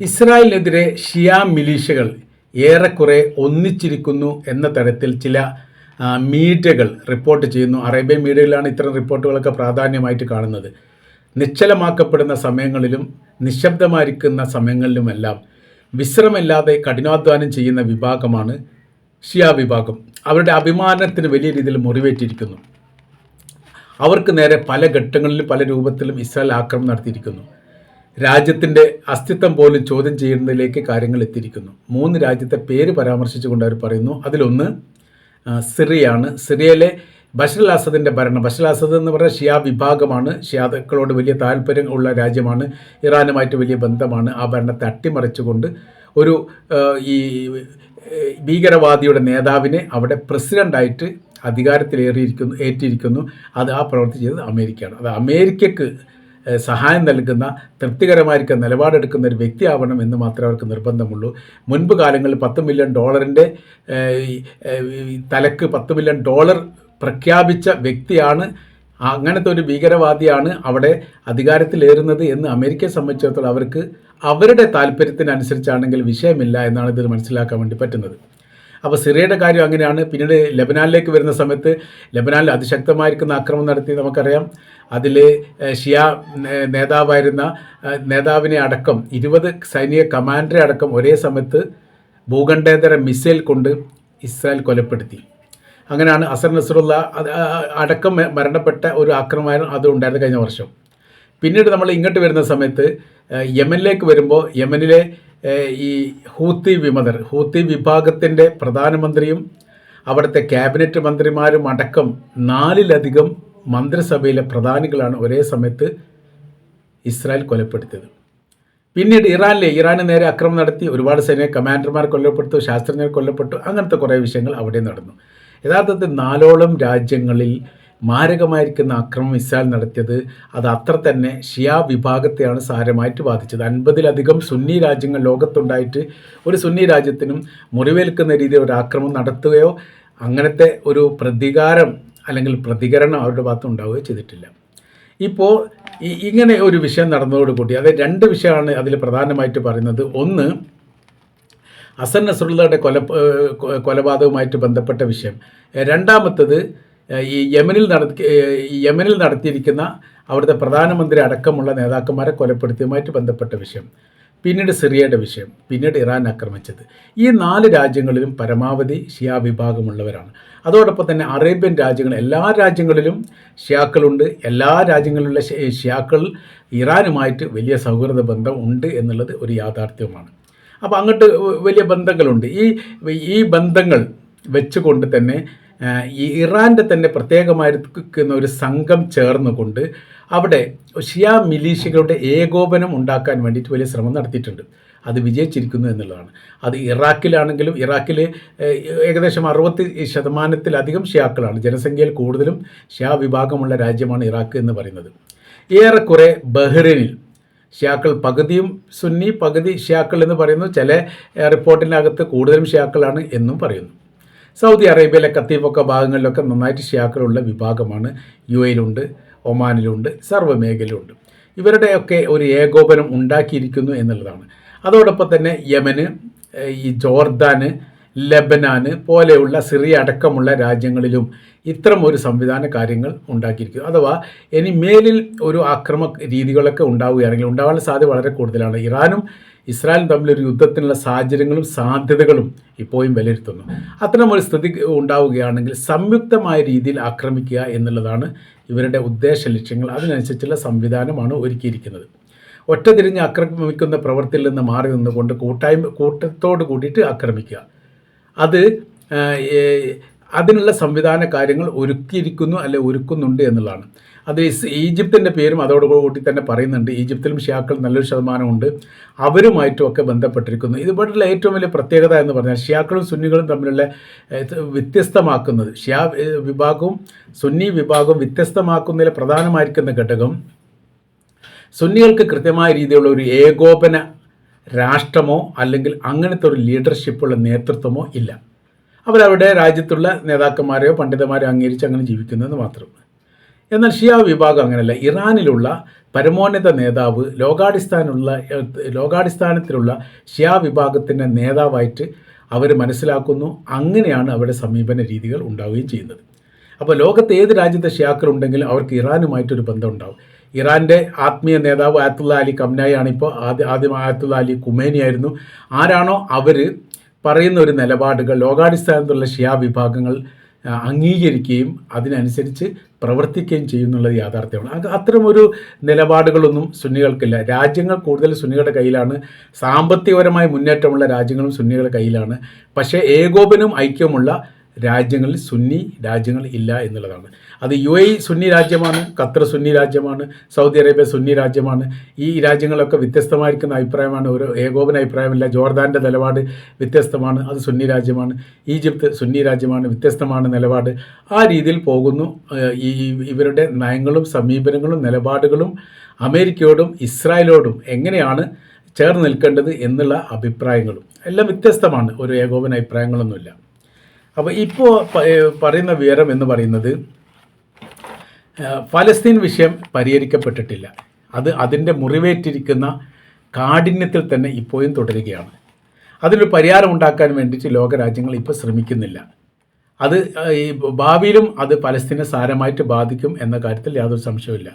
ഇസ്രായേലിനെതിരെ ഷിയ മിലീഷ്യകൾ ഏറെക്കുറെ ഒന്നിച്ചിരിക്കുന്നു എന്ന തരത്തിൽ ചില മീഡിയകൾ റിപ്പോർട്ട് ചെയ്യുന്നു. അറേബ്യൻ മീഡിയയിലാണ് ഇത്തരം റിപ്പോർട്ടുകളൊക്കെ പ്രാധാന്യമായിട്ട് കാണുന്നത്. നിശ്ചലമാക്കപ്പെടുന്ന സമയങ്ങളിലും നിശബ്ദമായിരിക്കുന്ന സമയങ്ങളിലുമെല്ലാം വിശ്രമില്ലാതെ കഠിനാധ്വാനം ചെയ്യുന്ന വിഭാഗമാണ് ഷിയ വിഭാഗം. അവരുടെ അഭിമാനത്തിന് വലിയ രീതിയിൽ മുറിവേറ്റിരിക്കുന്നു. അവർക്ക് നേരെ പല ഘട്ടങ്ങളിലും പല രൂപത്തിലും ഇസ്രായേൽ ആക്രമണം നടത്തിയിരിക്കുന്നു. രാജ്യത്തിന്റെ അസ്തിത്വം പോലും ചോദ്യം ചെയ്യുന്നതിലേക്ക് കാര്യങ്ങൾ എത്തിയിരിക്കുന്നു. മൂന്ന് രാജ്യത്തെ പേര് പരാമർശിച്ചുകൊണ്ട് അവർ പറയുന്നു. അതിലൊന്ന് സിറിയാണ് സിറിയയിലെ ബഷർ അസദിന്റെ ഭരണം. ബഷർ അസദ് എന്ന് പറഞ്ഞാൽ ഷിയാ വിഭാഗമാണ്. ഷിയാദക്കളോട് വലിയ താല്പര്യം ഉള്ള രാജ്യമാണ്. ഇറാനുമായിട്ട് വലിയ ബന്ധമാണ്. ആ ഭരണത്തെ അട്ടിമറിച്ചുകൊണ്ട് ഒരു ഈ ഭീകരവാദിയുടെ നേതാവിനെ അവിടെ പ്രസിഡന്റായിട്ട് അധികാരത്തിലേറിയിരിക്കുന്നു ഏറ്റിരിക്കുന്നു. അത് ആ പ്രവൃത്തി ചെയ്തത് അമേരിക്കയാണ്. അത് അമേരിക്കക്ക് സഹായം നൽകുന്ന തൃപ്തികരമായിരിക്കുന്ന നിലപാടെടുക്കുന്ന ഒരു വ്യക്തിയാവണം എന്ന് മാത്രമേ അവർക്ക് നിർബന്ധമുള്ളൂ. മുൻപ് കാലങ്ങളിൽ പത്ത് മില്യൺ ഡോളറിന്റെ തലക്ക് പത്ത് മില്യൺ ഡോളർ പ്രഖ്യാപിച്ച വ്യക്തിയാണ്. അങ്ങനത്തെ ഒരു ഭീകരവാദിയാണ് അവിടെ അധികാരത്തിലേറുന്നത് എന്ന് അമേരിക്കയെ സംബന്ധിച്ചിടത്തോളം അവർക്ക് അവരുടെ താല്പര്യത്തിനനുസരിച്ചാണെങ്കിൽ വിഷയമില്ല എന്നാണ് ഇതിൽ മനസ്സിലാക്കാൻ വേണ്ടി പറ്റുന്നത്. അപ്പോൾ സിറിയയുടെ കാര്യം അങ്ങനെയാണ്. പിന്നീട് ലബനാനിലേക്ക് വരുന്ന സമയത്ത് ലബനാനിൽ അതിശക്തമായിരിക്കുന്ന ആക്രമണം നടത്തി നമുക്കറിയാം. അതിൽ ഷിയ നേതാവായിരുന്ന നേതാവിനെ അടക്കം ഇരുപത് സൈനിക കമാൻഡറെ അടക്കം ഒരേ സമയത്ത് ഭൂഖണ്ഡേതര മിസൈൽ കൊണ്ട് ഇസ്രായേൽ കൊലപ്പെടുത്തി. അങ്ങനെയാണ് അസർ നസറുള്ള അടക്കം മരണപ്പെട്ട ഒരു ആക്രമണം അത് ഉണ്ടായിരുന്നു കഴിഞ്ഞ വർഷം. പിന്നീട് നമ്മൾ ഇങ്ങോട്ട് വരുന്ന സമയത്ത് യമനിലേക്ക് വരുമ്പോൾ യമനിലെ ഈ ഹൂത്തി വിമതർ ഹൂത്തി വിഭാഗത്തിന്റെ പ്രധാനമന്ത്രിയും അവിടുത്തെ ക്യാബിനറ്റ് മന്ത്രിമാരും അടക്കം നാലിലധികം മന്ത്രിസഭയിലെ പ്രധാനികളാണ് ഒരേ സമയത്ത് ഇസ്രായേൽ കൊലപ്പെടുത്തിയത്. പിന്നീട് ഇറാനിലെ ഇറാന് നേരെ അക്രമം നടത്തി ഒരുപാട് സൈനിക കമാൻഡർമാർ കൊല്ലപ്പെട്ടു ശാസ്ത്രജ്ഞർ കൊല്ലപ്പെട്ടു അങ്ങനത്തെ കുറേ വിഷയങ്ങൾ അവിടെ നടന്നു. യഥാർത്ഥത്തിൽ നാലോളം രാജ്യങ്ങളിൽ മാരകമായിരിക്കുന്ന ആക്രമണം ഇസ്രായേൽ നടത്തിയത് അത് അത്ര തന്നെ ഷിയ വിഭാഗത്തെയാണ് സാരമായിട്ട് ബാധിച്ചത്. അൻപതിലധികം സുന്നി രാജ്യങ്ങൾ ലോകത്തുണ്ടായിട്ട് ഒരു സുന്നി രാജ്യത്തിനും മുറിവേൽക്കുന്ന രീതിയിൽ ഒരു ആക്രമം നടത്തുകയോ അങ്ങനത്തെ ഒരു പ്രതികാരം അല്ലെങ്കിൽ പ്രതികരണം അവരുടെ ഭാഗത്ത് ഉണ്ടാവുകയോ ചെയ്തിട്ടില്ല. ഇപ്പോൾ ഇങ്ങനെ ഒരു വിഷയം നടന്നതോടുകൂടി അത് രണ്ട് വിഷയമാണ് അതിൽ പ്രധാനമായിട്ട് പറയുന്നത്. ഒന്ന് അസൻ നസറുള്ളയുടെ കൊല കൊലപാതകവുമായിട്ട് ബന്ധപ്പെട്ട വിഷയം. രണ്ടാമത്തത് ഈ യമനിൽ നടത്തി യമനിൽ നടത്തിയിരിക്കുന്ന അവിടുത്തെ പ്രധാനമന്ത്രി അടക്കമുള്ള നേതാക്കന്മാരെ കൊലപ്പെടുത്തിയതുമായിട്ട് ബന്ധപ്പെട്ട വിഷയം പിന്നീട് സിറിയയുടെ വിഷയം പിന്നീട് ഇറാൻ ആക്രമിച്ചത്. ഈ നാല് രാജ്യങ്ങളിലും പരമാവധി ഷിയാ വിഭാഗമുള്ളവരാണ്. അതോടൊപ്പം തന്നെ അറേബ്യൻ രാജ്യങ്ങൾ എല്ലാ രാജ്യങ്ങളിലും ഷിയാക്കളുണ്ട്. എല്ലാ രാജ്യങ്ങളിലുള്ള ഷിയാക്കൾ ഇറാനുമായിട്ട് വലിയ സൗഹൃദ ബന്ധം ഉണ്ട് എന്നുള്ളത് ഒരു യാഥാർത്ഥ്യമാണ് അപ്പോൾ അങ്ങോട്ട് വലിയ ബന്ധങ്ങളുണ്ട്. ഈ ഈ ബന്ധങ്ങൾ വെച്ചുകൊണ്ട് തന്നെ ഈ ഇറാന്റെ തന്നെ പ്രത്യേകമായിരിക്കുന്ന ഒരു സംഘം ചേർന്നുകൊണ്ട് അവിടെ ഷിയ മിലീഷ്യകളുടെ ഏകോപനം ഉണ്ടാക്കാൻ വേണ്ടിയിട്ട് വലിയ ശ്രമം നടത്തിയിട്ടുണ്ട്. അത് വിജയിച്ചിരിക്കുന്നു എന്നുള്ളതാണ്. അത് ഇറാഖിലാണെങ്കിലും ഇറാഖിൽ ഏകദേശം അറുപത്തി ശതമാനത്തിലധികം ഷിയാക്കളാണ്. ജനസംഖ്യയിൽ കൂടുതലും ഷിയാ വിഭാഗമുള്ള രാജ്യമാണ് ഇറാഖ് എന്ന് പറയുന്നത്. ഏറെക്കുറെ ബഹ്റിനിൽ ഷിയാക്കൾ പകുതിയും സുന്നി പകുതി ഷിയാക്കൾ എന്ന് പറയുന്നു. ചില റിപ്പോർട്ടിനകത്ത് കൂടുതലും ഷിയാക്കളാണ് എന്നും പറയുന്നു. സൗദി അറേബ്യയിലെ കത്തീഫൊക്കെ ഭാഗങ്ങളിലൊക്കെ നന്നായിട്ട് ഷിയാക്കളുള്ള വിഭാഗമാണ് യു എയിലുണ്ട് ഒമാനിലുണ്ട് സർവ മേഖലയിലുണ്ട് ഇവരുടെയൊക്കെ ഒരു ഏകോപനം ഉണ്ടാക്കിയിരിക്കുന്നു എന്നുള്ളതാണ്. അതോടൊപ്പം തന്നെ യമന് ഈ ജോർദാന് ലബനാന് പോലെയുള്ള സിറിയ അടക്കമുള്ള രാജ്യങ്ങളിലും ഇത്തരം ഒരു സംവിധാന കാര്യങ്ങൾ ഉണ്ടാക്കിയിരിക്കുന്നു. അഥവാ ഇനി മേലിൽ ഒരു ആക്രമ രീതികളൊക്കെ ഉണ്ടാവുകയാണെങ്കിൽ ഉണ്ടാവാനുള്ള സാധ്യത വളരെ കൂടുതലാണ്. ഇറാനും ഇസ്രായേലും തമ്മിലൊരു യുദ്ധത്തിനുള്ള സാഹചര്യങ്ങളും സാധ്യതകളും ഇപ്പോഴും വിലയിരുത്തുന്നു. അത്തരം ഒരു സ്ഥിതി ഉണ്ടാവുകയാണെങ്കിൽ സംയുക്തമായ രീതിയിൽ ആക്രമിക്കുക എന്നുള്ളതാണ് ഇവരുടെ ഉദ്ദേശ ലക്ഷ്യങ്ങൾ. അതിനനുസരിച്ചുള്ള സംവിധാനമാണ് ഒരുക്കിയിരിക്കുന്നത്. ഒറ്റ തിരിഞ്ഞ് ആക്രമിക്കുന്ന പ്രവൃത്തിയിൽ നിന്ന് മാറി നിന്നുകൊണ്ട് കൂട്ടായ്മ കൂട്ടത്തോട് കൂടിയിട്ട് ആക്രമിക്കുക. അത് അതിനുള്ള സംവിധാന കാര്യങ്ങൾ ഒരുക്കിയിരിക്കുന്നു അല്ലെ ഒരുക്കുന്നുണ്ട് എന്നുള്ളതാണ്. അത് ഈജിപ്തിന്റെ പേരും അതോടുകൂടി തന്നെ പറയുന്നുണ്ട്. ഈജിപ്തിലും ഷിയാക്കൾ നല്ലൊരു ശതമാനമുണ്ട് അവരുമായിട്ടും ഒക്കെ ബന്ധപ്പെട്ടിരിക്കുന്നു. ഇതുപോലുള്ള ഏറ്റവും വലിയ പ്രത്യേകത എന്ന് പറഞ്ഞാൽ ഷിയാക്കളും സുന്നികളും തമ്മിലുള്ള വ്യത്യസ്തമാക്കുന്നത്. ഷിയാ വിഭാഗവും സുന്നി വിഭാഗവും വ്യത്യസ്തമാക്കുന്നതിൽ പ്രധാനമായിരിക്കുന്ന ഘടകം സുന്നികൾക്ക് കൃത്യമായ രീതിയിലുള്ള ഒരു ഏകോപന രാഷ്ട്രമോ അല്ലെങ്കിൽ അങ്ങനത്തെ ഒരു ലീഡർഷിപ്പുള്ള നേതൃത്വമോ ഇല്ല. അവരവരുടെ രാജ്യത്തുള്ള നേതാക്കന്മാരെയോ പണ്ഡിതന്മാരെയോ അംഗീകരിച്ച് അങ്ങനെ ജീവിക്കുന്നതെന്ന് മാത്രം. എന്നാൽ ഷിയാ വിഭാഗം അങ്ങനെയല്ല. ഇറാനിലുള്ള പരമോന്നത നേതാവ് ലോകാടിസ്ഥാനുള്ള ലോകാടിസ്ഥാനത്തിലുള്ള ഷിയാ വിഭാഗത്തിന്റെ നേതാവായിട്ട് അവർ മനസ്സിലാക്കുന്നു. അങ്ങനെയാണ് അവരുടെ സമീപന രീതികൾ ഉണ്ടാവുകയും ചെയ്യുന്നത്. അപ്പോൾ ലോകത്ത് ഏത് രാജ്യത്തെ ഷിയാക്കൾ ഉണ്ടെങ്കിലും അവർക്ക് ഇറാനുമായിട്ടൊരു ബന്ധം ഉണ്ടാവും ഇറാന്റെ ആത്മീയ നേതാവ് ആയത്തുള്ള അലി കംനായി ആണിപ്പോൾ ആദ്യ ആദ്യം ആയത്തുള്ള അലി കുമേനി ആയിരുന്നു ആരാണോ അവർ പറയുന്ന ഒരു നിലപാടുകൾ ലോകാടിസ്ഥാനത്തുള്ള ഷിയാ വിഭാഗങ്ങൾ അംഗീകരിക്കുകയും അതിനനുസരിച്ച് പ്രവർത്തിക്കുകയും ചെയ്യുന്നുള്ളത് യാഥാർത്ഥ്യമാണ്. അത് അത്തരമൊരു നിലപാടുകളൊന്നും സുന്നികൾക്കില്ല. രാജ്യങ്ങൾ കൂടുതൽ സുന്നികളുടെ കയ്യിലാണ്. സാമ്പത്തികപരമായ മുന്നേറ്റമുള്ള രാജ്യങ്ങളും സുന്നികളുടെ കയ്യിലാണ്. പക്ഷേ ഏകോപനവും ഐക്യമുള്ള രാജ്യങ്ങളിൽ സുന്നി രാജ്യങ്ങൾ ഇല്ല എന്നുള്ളതാണ്. അത് യു എ സുന്നി രാജ്യമാണ് ഖത്തർ സുന്നി രാജ്യമാണ് സൗദി അറേബ്യ സുന്നി രാജ്യമാണ്. ഈ രാജ്യങ്ങളൊക്കെ വ്യത്യസ്തമായിരിക്കുന്ന അഭിപ്രായമാണ് ഒരു ഏകോപന അഭിപ്രായമില്ല. ജോർദാന്റെ നിലപാട് വ്യത്യസ്തമാണ് അത് സുന്നി രാജ്യമാണ്. ഈജിപ്ത് സുന്നി രാജ്യമാണ് വ്യത്യസ്തമാണ് നിലപാട്. ആ രീതിയിൽ പോകുന്നു. ഈ ഇവരുടെ നയങ്ങളും സമീപനങ്ങളും നിലപാടുകളും അമേരിക്കയോടും ഇസ്രായേലോടും എങ്ങനെയാണ് ചേർന്ന് നിൽക്കേണ്ടത് എന്നുള്ള അഭിപ്രായങ്ങളും എല്ലാം വ്യത്യസ്തമാണ്. ഒരു ഏകോപന അഭിപ്രായങ്ങളൊന്നുമില്ല. അപ്പോൾ ഇപ്പോൾ പറയുന്ന വിവരം എന്ന് പറയുന്നത് ഫലസ്തീൻ വിഷയം പരിഹരിക്കപ്പെട്ടിട്ടില്ല. അത് അതിന്റെ മുറിവേറ്റിരിക്കുന്ന കാഠിന്യത്തിൽ തന്നെ ഇപ്പോഴും തുടരുകയാണ്. അതിനൊരു പരിഹാരം ഉണ്ടാക്കാൻ വേണ്ടിയിട്ട് ലോകരാജ്യങ്ങൾ ഇപ്പോൾ ശ്രമിക്കുന്നില്ല. അത് ഈ ഭാവിയിലും അത് പലസ്തീനെ സാരമായിട്ട് ബാധിക്കും എന്ന കാര്യത്തിൽ യാതൊരു സംശയവുമില്ല.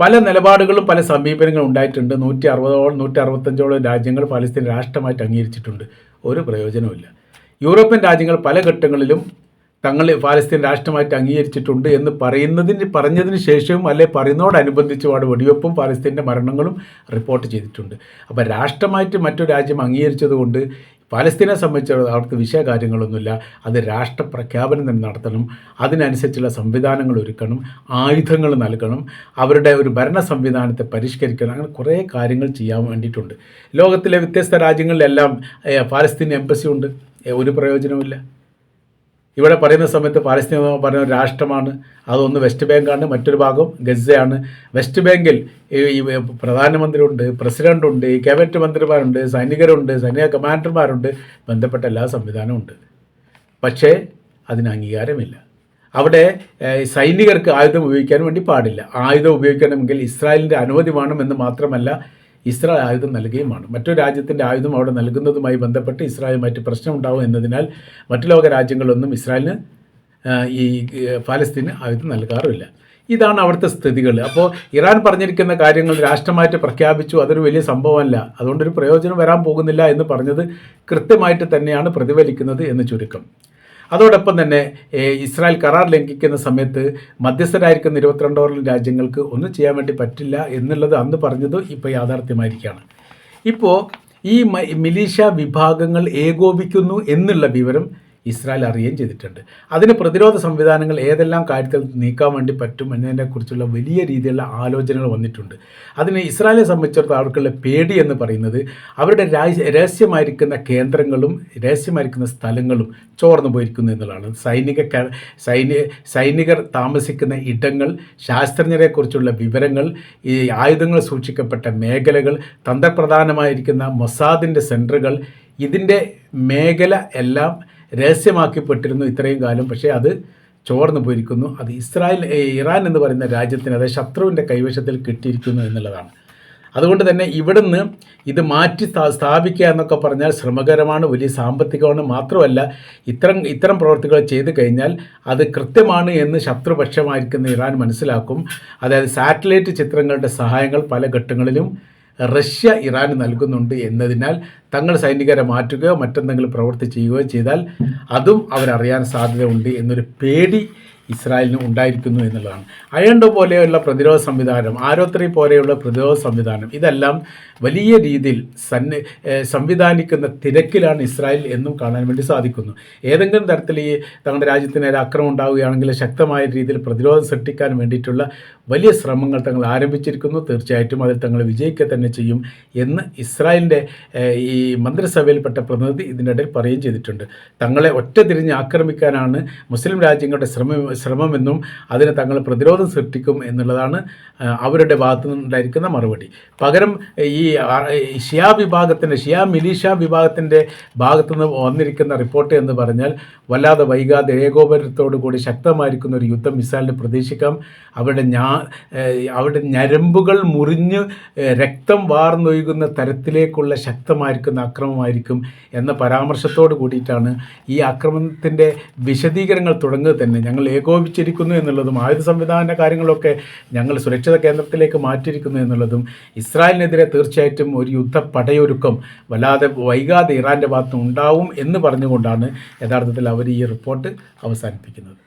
പല നിലപാടുകളും പല സമീപനങ്ങളും ഉണ്ടായിട്ടുണ്ട്. നൂറ്റി അറുപതോളം നൂറ്റി അറുപത്തഞ്ചോളം രാജ്യങ്ങൾ പലസ്തീൻ രാഷ്ട്രമായിട്ട് അംഗീകരിച്ചിട്ടുണ്ട്. ഒരു പ്രയോജനവുമില്ല. യൂറോപ്യൻ രാജ്യങ്ങൾ പല ഘട്ടങ്ങളിലും തങ്ങൾ പാലസ്തീൻ രാഷ്ട്രമായിട്ട് അംഗീകരിച്ചിട്ടുണ്ട് എന്ന് പറയുന്നതിന് പറഞ്ഞതിന് ശേഷവും അല്ലെ പറയുന്നതോടനുബന്ധിച്ച് അവിടെ വെടിവെപ്പും പാലസ്തീന്റെ മരണങ്ങളും റിപ്പോർട്ട് ചെയ്തിട്ടുണ്ട്. അപ്പോൾ രാഷ്ട്രമായിട്ട് മറ്റൊരു രാജ്യം അംഗീകരിച്ചതുകൊണ്ട് പാലസ്തീനെ സംബന്ധിച്ചിടത്തോളം അവർക്ക് വിഷയകാര്യങ്ങളൊന്നുമില്ല അത് രാഷ്ട്ര പ്രഖ്യാപനം തന്നെ നടത്തണം. അതിനനുസരിച്ചുള്ള സംവിധാനങ്ങൾ ഒരുക്കണം. ആയുധങ്ങൾ നൽകണം. അവരുടെ ഒരു ഭരണ സംവിധാനത്തെ പരിഷ്കരിക്കണം. അങ്ങനെ കുറേ കാര്യങ്ങൾ ചെയ്യാൻ വേണ്ടിയിട്ടുണ്ട്. ലോകത്തിലെ വ്യത്യസ്ത രാജ്യങ്ങളിലെല്ലാം പാലസ്തീൻ എംബസി ഉണ്ട്. ഒരു പ്രയോജനവുമില്ല. ഇവിടെ പറയുന്ന സമയത്ത് പാലസ്തീൻ എന്ന് ഒരു രാഷ്ട്രമാണ്. അതൊന്ന് വെസ്റ്റ് ബാങ്കാണ് മറ്റൊരു ഭാഗം ഗസയാണ്. വെസ്റ്റ് ബാങ്കിൽ ഈ പ്രധാനമന്ത്രി പ്രധാനമന്ത്രിയുണ്ട് പ്രസിഡന്റുണ്ട് ക്യാബിനറ്റ് മന്ത്രിമാരുണ്ട് സൈനികരുണ്ട് സൈനിക കമാൻഡർമാരുണ്ട് ബന്ധപ്പെട്ട എല്ലാ സംവിധാനവും ഉണ്ട്. പക്ഷേ അതിന് അംഗീകാരമില്ല. അവിടെ സൈനികർക്ക് ആയുധം ഉപയോഗിക്കാൻ വേണ്ടി പാടില്ല. ആയുധം ഉപയോഗിക്കണമെങ്കിൽ ഇസ്രായേലിന്റെ അനുമതി വേണം വേണമെന്ന് മാത്രമല്ല ഇസ്രായേൽ ആയുധം നൽകുകയുമാണ്. മറ്റു മറ്റൊരു രാജ്യത്തിന്റെ ആയുധം അവിടെ നൽകുന്നതുമായി ബന്ധപ്പെട്ട് ഇസ്രായേലുമായിട്ട് പ്രശ്നമുണ്ടാവും എന്നതിനാൽ മറ്റു ലോക രാജ്യങ്ങളൊന്നും ഇസ്രായേലിന് ഈ ഫലസ്തീന് ആയുധം നൽകാറുമില്ല. ഇതാണ് അവിടുത്തെ സ്ഥിതികൾ അപ്പോൾ ഇറാൻ പറഞ്ഞിരിക്കുന്ന കാര്യങ്ങൾ രാഷ്ട്രമായിട്ട് പ്രഖ്യാപിച്ചു അതൊരു വലിയ സംഭവമല്ല. അതുകൊണ്ടൊരു പ്രയോജനം വരാൻ പോകുന്നില്ല എന്ന് പറഞ്ഞത് കൃത്യമായിട്ട് തന്നെയാണ് പ്രതിഫലിക്കുന്നത് എന്ന് ചുരുക്കം. അതോടൊപ്പം തന്നെ ഇസ്രായേൽ കരാർ ലംഘിക്കുന്ന സമയത്ത് മധ്യസ്ഥരായിരിക്കുന്ന ഇരുപത്തിരണ്ടോളം രാജ്യങ്ങൾക്ക് ഒന്നും ചെയ്യാൻ വേണ്ടി പറ്റില്ല എന്നുള്ളത് അന്ന് പറഞ്ഞത് ഇപ്പോൾ യാഥാർത്ഥ്യമായിരിക്കുകയാണ്. ഇപ്പോൾ ഈ മിലീഷ്യ വിഭാഗങ്ങൾ ഏകോപിക്കുന്നു എന്നുള്ള വിവരം ഇസ്രായേൽ അറിയുകയും ചെയ്തിട്ടുണ്ട്. അതിന് പ്രതിരോധ സംവിധാനങ്ങൾ ഏതെല്ലാം കാര്യത്തിൽ നീക്കാൻ വേണ്ടി പറ്റും എന്നതിനെക്കുറിച്ചുള്ള വലിയ രീതിയിലുള്ള ആലോചനകൾ വന്നിട്ടുണ്ട്. അതിന് ഇസ്രായേലിനെ സംബന്ധിച്ചിടത്തോളം അവർക്കുള്ള പേടി എന്ന് പറയുന്നത് അവരുടെ രഹസ്യമായിരിക്കുന്ന കേന്ദ്രങ്ങളും രഹസ്യമായിരിക്കുന്ന സ്ഥലങ്ങളും ചോർന്നു പോയിരിക്കുന്നു എന്നുള്ളതാണ്. സൈനിക സൈനിക സൈനികർ താമസിക്കുന്ന ഇടങ്ങൾ ശാസ്ത്രജ്ഞരെക്കുറിച്ചുള്ള വിവരങ്ങൾ ഈ ആയുധങ്ങൾ സൂക്ഷിക്കപ്പെട്ട മേഖലകൾ തന്ത്രപ്രധാനമായിരിക്കുന്ന മൊസാദിന്റെ സെന്ററുകൾ ഇതിന്റെ മേഖല എല്ലാം രഹസ്യമാക്കപ്പെട്ടിരുന്നു ഇത്രയും കാലം. പക്ഷേ അത് ചോർന്നു പോയിരിക്കുന്നു. അത് ഇസ്രായേൽ ഇറാൻ എന്ന് പറയുന്ന രാജ്യത്തിന് അതായത് ശത്രുവിന്റെ കൈവശത്തിൽ കിട്ടിയിരിക്കുന്നു എന്നുള്ളതാണ്. അതുകൊണ്ട് തന്നെ ഇവിടുന്ന് ഇത് മാറ്റി സ്ഥാ- സ്ഥാപിക്കുക എന്നൊക്കെ പറഞ്ഞാൽ ശ്രമകരമാണ് വലിയ സാമ്പത്തികമാണ്. മാത്രമല്ല ഇത്തരം ഇത്തരം പ്രവർത്തികൾ ചെയ്തു കഴിഞ്ഞാൽ അത് കൃത്യമാണ് എന്ന് ശത്രുപക്ഷമായിരിക്കുന്ന ഇറാൻ മനസ്സിലാക്കും. അതായത് സാറ്റലൈറ്റ് ചിത്രങ്ങളുടെ സഹായങ്ങൾ പല ഘട്ടങ്ങളിലും റഷ്യ ഇറാന് നൽകുന്നുണ്ട് എന്നതിനാൽ തങ്ങൾ സൈനികരെ മാറ്റുകയോ മറ്റെന്തെങ്കിലും പ്രവൃത്തി ചെയ്യുകയോ ചെയ്താൽ അതും അവരറിയാൻ സാധ്യതയുണ്ട് എന്നൊരു പേടി ഇസ്രായേലിന് ഉണ്ടായിരിക്കുന്നു എന്നുള്ളതാണ്. അയണ്ടോ പോലെയുള്ള പ്രതിരോധ സംവിധാനം ആരോത്രി പോലെയുള്ള പ്രതിരോധ സംവിധാനം ഇതെല്ലാം വലിയ രീതിയിൽ സന്ന സംവിധാനിക്കുന്ന തിരക്കിലാണ് ഇസ്രായേൽ എന്നും കാണാൻ വേണ്ടി സാധിക്കുന്നു. ഏതെങ്കിലും തരത്തിൽ ഈ തങ്ങളുടെ രാജ്യത്തിന് ഒരു അക്രമം ഉണ്ടാവുകയാണെങ്കിൽ ശക്തമായ രീതിയിൽ പ്രതിരോധം സൃഷ്ടിക്കാൻ വേണ്ടിയിട്ടുള്ള വലിയ ശ്രമങ്ങൾ തങ്ങൾ ആരംഭിച്ചിരിക്കുന്നു. തീർച്ചയായിട്ടും അതിൽ തങ്ങൾ വിജയിക്കുക തന്നെ ചെയ്യും എന്ന് ഇസ്രായേലിന്റെ ഈ മന്ത്രിസഭയിൽപ്പെട്ട പ്രതിനിധി ഇതിനിടയിൽ പറയുകയും ചെയ്തിട്ടുണ്ട്. തങ്ങളെ ഒറ്റ തിരിഞ്ഞ് ആക്രമിക്കാനാണ് മുസ്ലിം രാജ്യങ്ങളുടെ ശ്രമം ശ്രമമെന്നും അതിന് തങ്ങൾ പ്രതിരോധം സൃഷ്ടിക്കും എന്നുള്ളതാണ് അവരുടെ ഭാഗത്തു നിന്നുണ്ടായിരിക്കുന്ന മറുപടി. പകരം ഈ ഷിയാ വിഭാഗത്തിന്റെ ഷിയാ മിലീഷ്യ വിഭാഗത്തിന്റെ ഭാഗത്തു നിന്ന് വന്നിരിക്കുന്ന റിപ്പോർട്ട് എന്ന് പറഞ്ഞാൽ വല്ലാതെ വൈകാതെ ഏകോപനത്തോടു കൂടി ശക്തമായിരിക്കുന്ന ഒരു യുദ്ധം ഇസ്രായേലിന് പ്രതീക്ഷിക്കാം. അവരുടെ ഞാ അവരുടെ ഞരമ്പുകൾ മുറിഞ്ഞ് രക്തം വാർന്നൊഴുകുന്ന തരത്തിലേക്കുള്ള ശക്തമായിരിക്കുന്ന ആക്രമമായിരിക്കും എന്ന പരാമർശത്തോട് കൂടിയിട്ടാണ് ഈ ആക്രമണത്തിന്റെ വിശദീകരണങ്ങൾ തുടങ്ങുക തന്നെ. ഞങ്ങൾ ഏകോപിച്ചിരിക്കുന്നു എന്നുള്ളതും ആയുധ സംവിധാന കാര്യങ്ങളൊക്കെ ഞങ്ങൾ സുരക്ഷിത കേന്ദ്രത്തിലേക്ക് മാറ്റിയിരിക്കുന്നു എന്നുള്ളതും ഇസ്രായേലിനെതിരെ തീർച്ചയായിട്ടും ഒരു യുദ്ധ പടയൊരുക്കം വല്ലാതെ വൈകാതെ ഇറാന്റെ ഭാഗത്ത് ഉണ്ടാവും എന്ന് പറഞ്ഞുകൊണ്ടാണ് യഥാർത്ഥത്തിൽ അവർ ഈ റിപ്പോർട്ട് അവസാനിപ്പിക്കുന്നത്.